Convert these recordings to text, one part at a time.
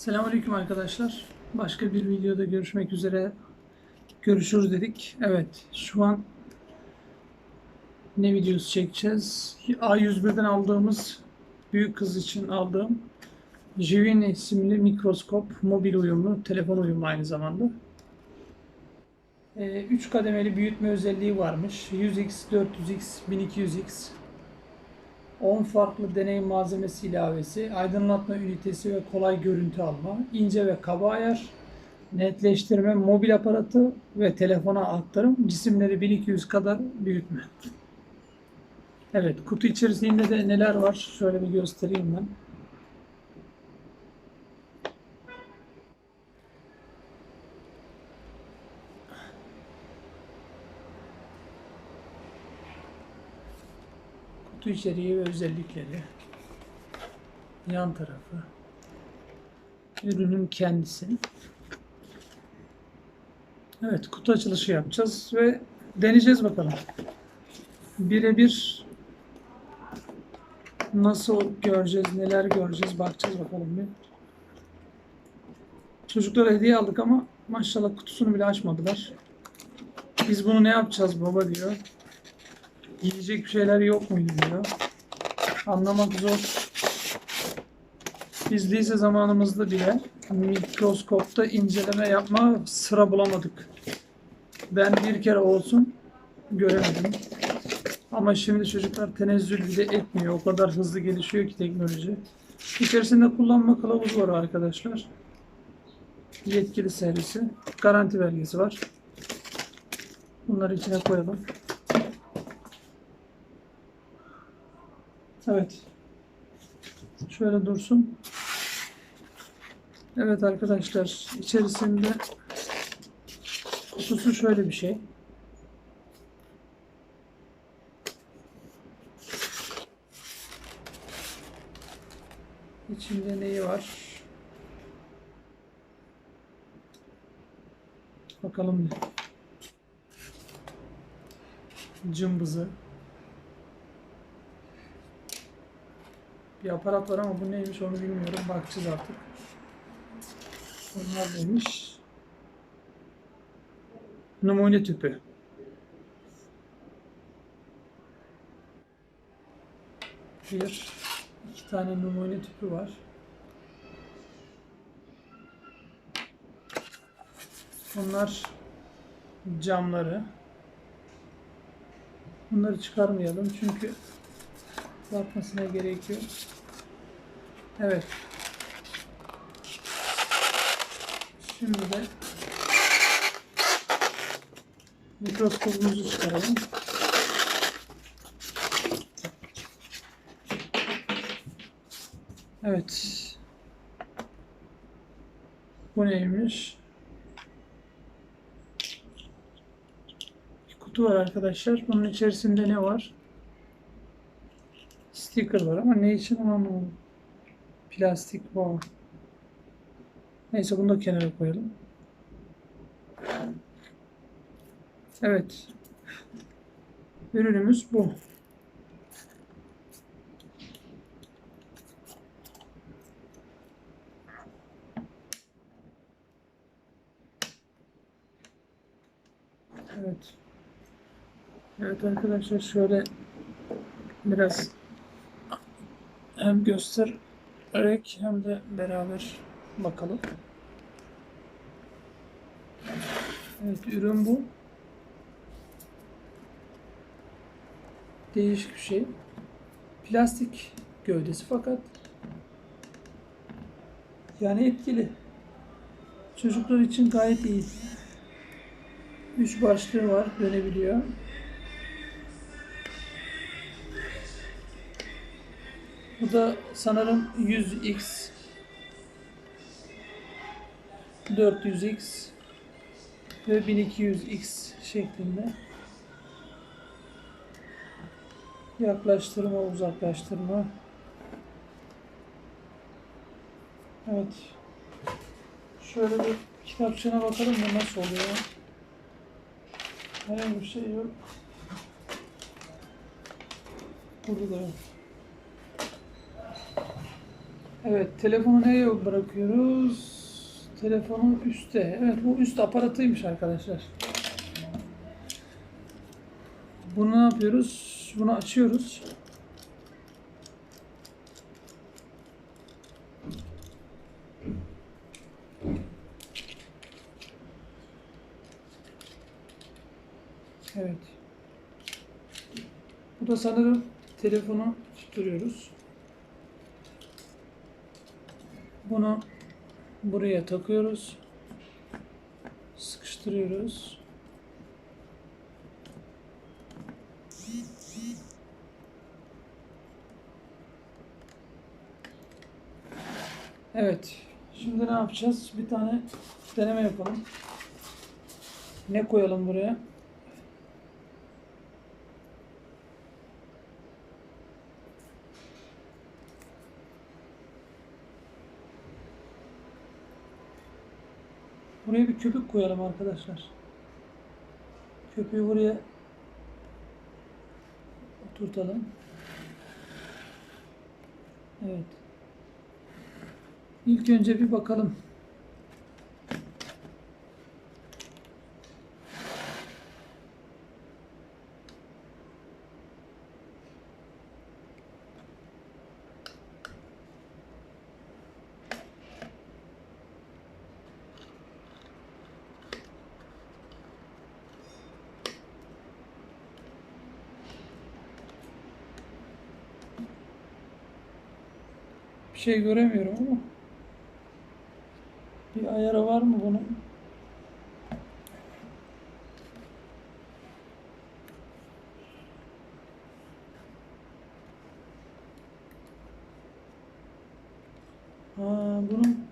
Selamünaleyküm arkadaşlar. Başka bir videoda görüşmek üzere. Görüşürüz dedik. Evet, şu an ne videosu çekeceğiz? A101'den aldığımız büyük kız için aldığım Jivin isimli mikroskop, mobil uyumlu, telefon uyumlu aynı zamanda. 3 kademeli büyütme özelliği varmış. 100x, 400x, 1200x. 10 farklı deney malzemesi ilavesi, aydınlatma ünitesi ve kolay görüntü alma, ince ve kaba ayar, netleştirme, mobil aparatı ve telefona aktarım, cisimleri 1200 kadar büyütme. Evet, kutu içerisinde de neler var? Şöyle bir göstereyim ben. Kutu içeriği ve özellikleri. Yan tarafı. Ürünün kendisi. Evet, kutu açılışı yapacağız ve deneyeceğiz bakalım. Birebir nasıl göreceğiz, neler göreceğiz bakacağız bakalım bir. Çocuklara hediye aldık ama maşallah kutusunu bile açmadılar. Biz bunu ne yapacağız baba diyor. Yiyecek bir şeyler yok muydu diyor. Anlamak zor. Biz lise zamanımızda bile mikroskopta inceleme yapma sıra bulamadık. Ben bir kere olsun göremedim. Ama şimdi çocuklar tenezzül bile etmiyor. O kadar hızlı gelişiyor ki teknoloji. İçerisinde kullanma kılavuzu var arkadaşlar. Yetkili servisi. Garanti belgesi var. Bunları içine koyalım. Evet. Şöyle dursun. Evet arkadaşlar içerisinde kutusu şöyle bir şey. İçinde neyi var? Bakalım bir. Cımbızı. Bir aparat var ama bu neymiş onu bilmiyorum. Bakacağız artık. Bunlar neymiş? Numune tüpü. Bir, iki tane numune tüpü var. Bunlar camları. Bunları çıkarmayalım çünkü bakmasına gerek yok. Evet. Şimdi de mikroskopumuzu çıkaralım. Evet. Bu neymiş? Bir kutu var arkadaşlar. Bunun içerisinde ne var? Sticker var ama ne için onu anlamadım. Plastik var. Neyse bunu da kenara koyalım. Evet. Ürünümüz bu. Evet. Evet arkadaşlar şöyle biraz hem göstererek hem de beraber bakalım. Evet ürün bu. Değişik bir şey. Plastik gövdesi fakat yani etkili. Çocuklar için gayet iyi. Üç başlığı var dönebiliyor. Bu da sanırım 100x 400x ve 1200x şeklinde yaklaştırma uzaklaştırma. Evet. Şöyle bir kitapçığına bakalım bu nasıl oluyor. Herhangi bir şey yok. Burada da yok Evet, telefonu nereye bırakıyoruz? Telefonu üstte. Evet, bu üst aparatıymış arkadaşlar. Bunu ne yapıyoruz? Bunu açıyoruz. Evet. Bu da sanırım telefonu tutturuyoruz. Bunu buraya takıyoruz. Sıkıştırıyoruz. Evet. Şimdi ne yapacağız? Bir tane deneme yapalım. Ne koyalım buraya? Buraya bir köpük koyalım arkadaşlar. Köpüğü buraya oturtalım. Evet. İlk önce bir bakalım. Bir şey göremiyorum ama. Bir ayarı var mı bunun? Ha, bunun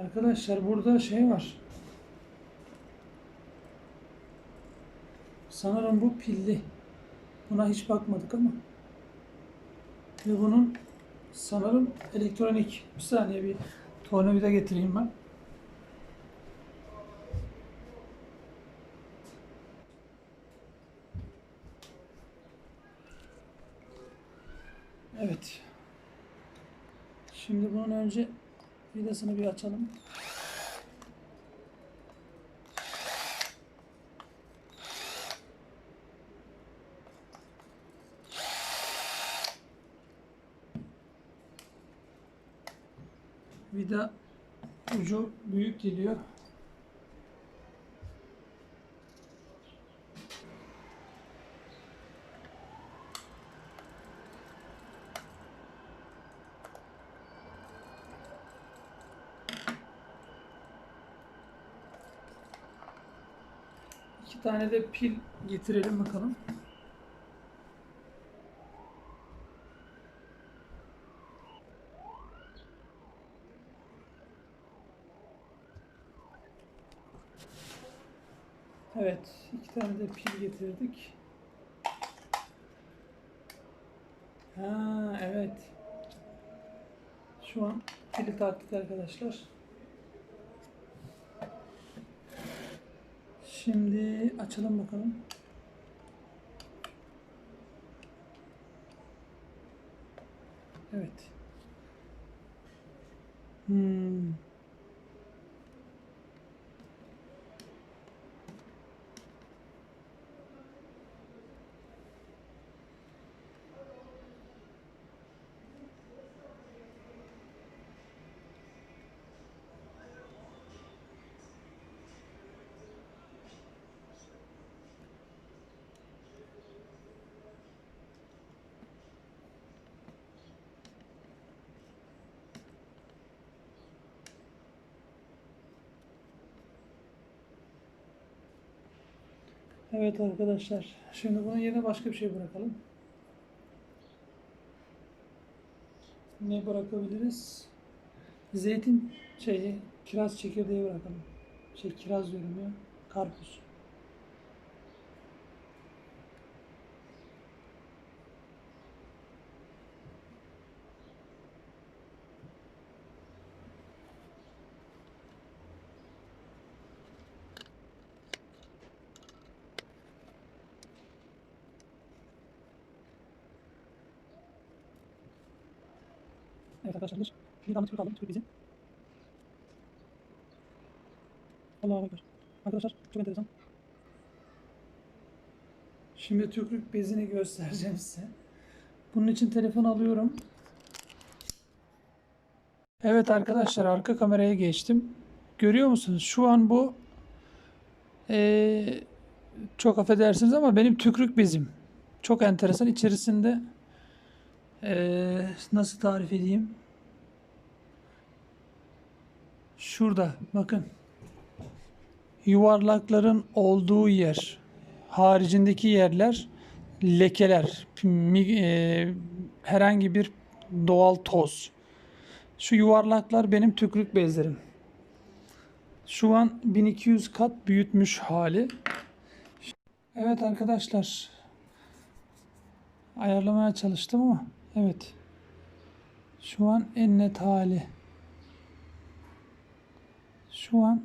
Arkadaşlar burada şey var. Sanırım bu pilli. Buna hiç bakmadık ama. Ve bunun sanırım elektronik. Bir saniye bir tornavida getireyim ben. Evet. Şimdi bunun önce vidasını bir açalım. Vida ucu büyük geliyor. İki tane de pil getirelim bakalım. Evet, iki tane de pil getirdik. Ha, evet. Şu an pili taktık arkadaşlar. Şimdi açalım bakalım. Evet. Hmm. Evet arkadaşlar. Şimdi bunun yerine başka bir şey bırakalım. Ne bırakabiliriz? Zeytin şeyi, kiraz çekirdeği bırakalım. Şey kiraz diyorum ya. Karpuz. Evet arkadaşlar bir. Bir damla tükürük aldım. Tükürük bezi. Allah'a bakar. Arkadaşlar çok enteresan. Şimdi tükürük bezini göstereceğim size. Bunun için telefon alıyorum. Evet arkadaşlar arka kameraya geçtim. Görüyor musunuz? Şu an bu eee, çok affedersiniz ama benim tükürük bezim. Çok enteresan. İçerisinde eee, nasıl tarif edeyim? Şurada bakın. Yuvarlakların olduğu yer. Haricindeki yerler lekeler. eee, herhangi bir doğal toz. Şu yuvarlaklar benim tükürük bezlerim. Şu an 1200 kat büyütmüş hali. Evet arkadaşlar. Ayarlamaya çalıştım ama evet. Şu an en net hali. Şu an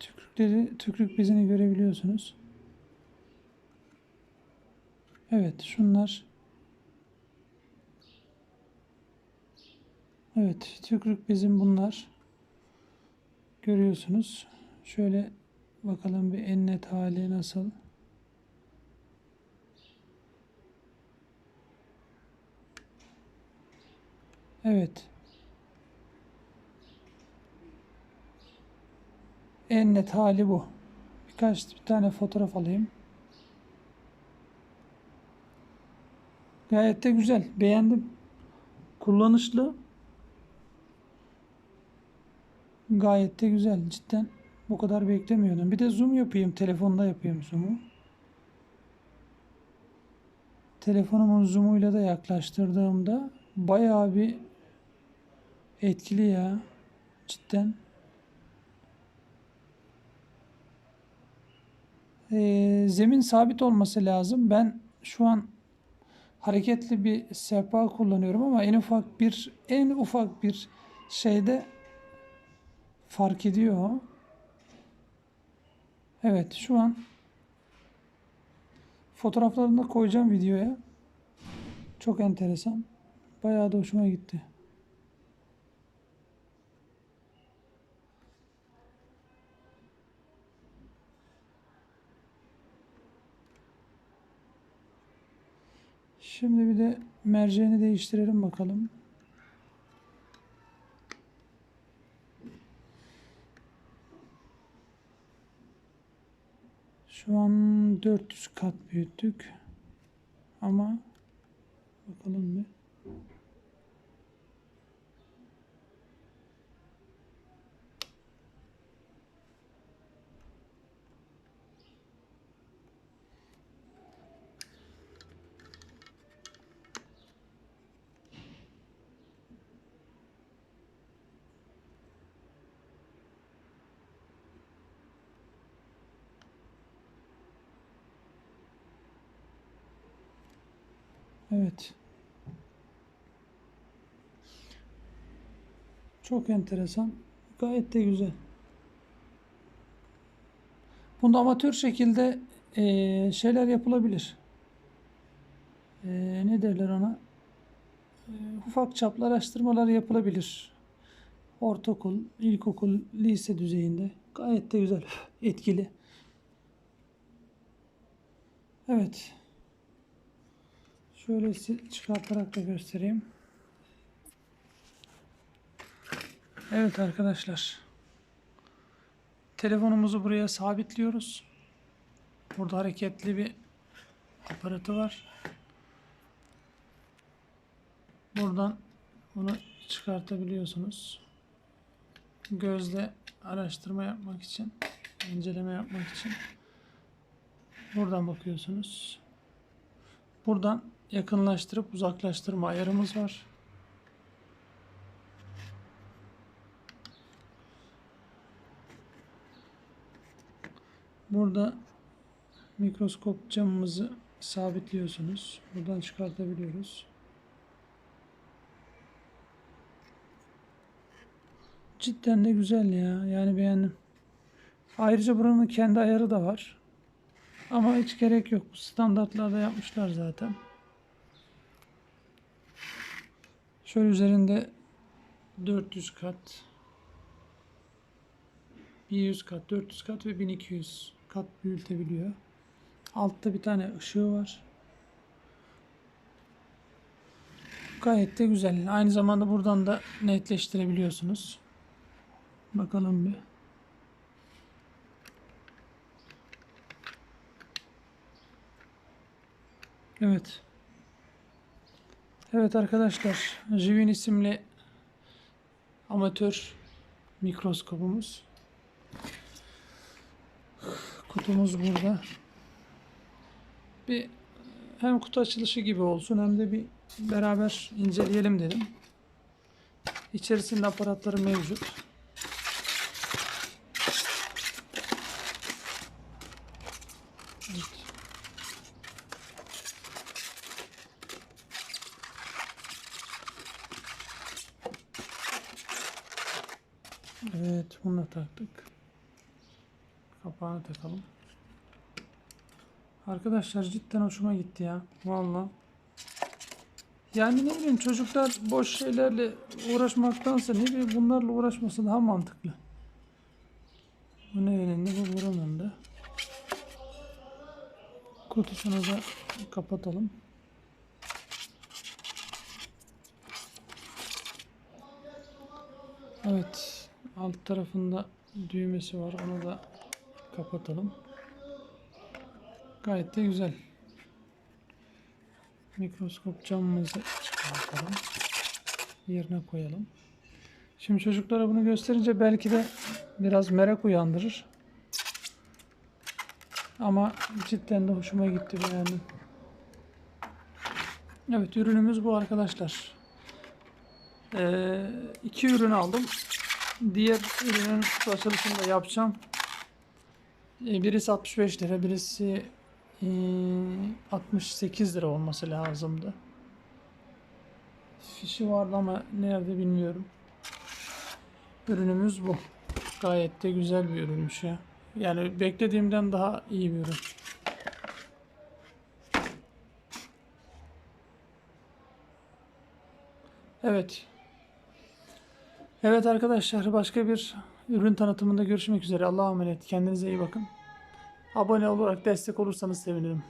tükürükleri, tükürük bezini görebiliyorsunuz. Evet şunlar Evet, tükürük bezim bunlar. Görüyorsunuz. Şöyle bakalım bir en net hali nasıl. Evet. En net hali bu. Birkaç bir tane fotoğraf alayım. Gayet de güzel. Beğendim. Kullanışlı. Gayet de güzel. Cidden bu kadar beklemiyordum. Bir de zoom yapayım. Telefonda yapayım zoom'u. Telefonumun zoom'uyla da yaklaştırdığımda bayağı bir etkili ya. Cidden. Ee, zemin sabit olması lazım. Ben şu an hareketli bir sehpa kullanıyorum ama en ufak bir en ufak bir şeyde fark ediyor. Evet şu an fotoğraflarını da koyacağım videoya. Çok enteresan. Bayağı da hoşuma gitti. Şimdi bir de merceğini değiştirelim bakalım. Şu an 400 kat büyüttük. Ama bakalım bir. Evet. Çok enteresan. Gayet de güzel. Bunda amatör şekilde eee, şeyler yapılabilir. Eee, ne derler ona? Eee, ufak çaplı araştırmalar yapılabilir. Ortaokul, ilkokul, lise düzeyinde. Gayet de güzel. Etkili. Evet. Şöyle çıkartarak da göstereyim. Evet arkadaşlar. Telefonumuzu buraya sabitliyoruz. Burada hareketli bir aparatı var. Buradan bunu çıkartabiliyorsunuz. Gözle araştırma yapmak için, inceleme yapmak için buradan bakıyorsunuz. Buradan yakınlaştırıp uzaklaştırma ayarımız var. Burada mikroskop camımızı sabitliyorsunuz. Buradan çıkartabiliyoruz. Cidden de güzel ya. Yani beğendim. Ayrıca buranın kendi ayarı da var. Ama hiç gerek yok. Standartlarda yapmışlar zaten. Şöyle üzerinde 400 kat, 1100 kat, 400 kat ve 1200 kat büyütebiliyor. Altta bir tane ışığı var. Gayet de güzel. Aynı zamanda buradan da netleştirebiliyorsunuz. Bakalım bir. Evet. Evet arkadaşlar, Jivin isimli amatör mikroskopumuz. Kutumuz burada. Bir hem kutu açılışı gibi olsun hem de bir beraber inceleyelim dedim. İçerisinde aparatları mevcut. Evet. Evet, bunu da taktık. Kapağını takalım. Arkadaşlar cidden hoşuma gitti ya. Vallahi. Yani ne bileyim çocuklar boş şeylerle uğraşmaktansa ne bileyim bunlarla uğraşması daha mantıklı. Bu ne elinde bu buranın da. Kutusunu da kapatalım. Evet. Alt tarafında düğmesi var. Onu da kapatalım. Gayet de güzel. Mikroskop camımızı çıkartalım. Yerine koyalım. Şimdi çocuklara bunu gösterince belki de biraz merak uyandırır. Ama cidden de hoşuma gitti beğendim. Evet ürünümüz bu arkadaşlar. Ee, iki ürün aldım. Diğer ürünün kutu açılışını da yapacağım. Ee, birisi 65 lira, birisi ee, 68 lira olması lazımdı. Fişi vardı ama nerede bilmiyorum. Ürünümüz bu. Gayet de güzel bir ürünmüş ya. Yani beklediğimden daha iyi bir ürün. Evet. Evet arkadaşlar başka bir ürün tanıtımında görüşmek üzere. Allah'a emanet. Kendinize iyi bakın. Abone olarak destek olursanız sevinirim.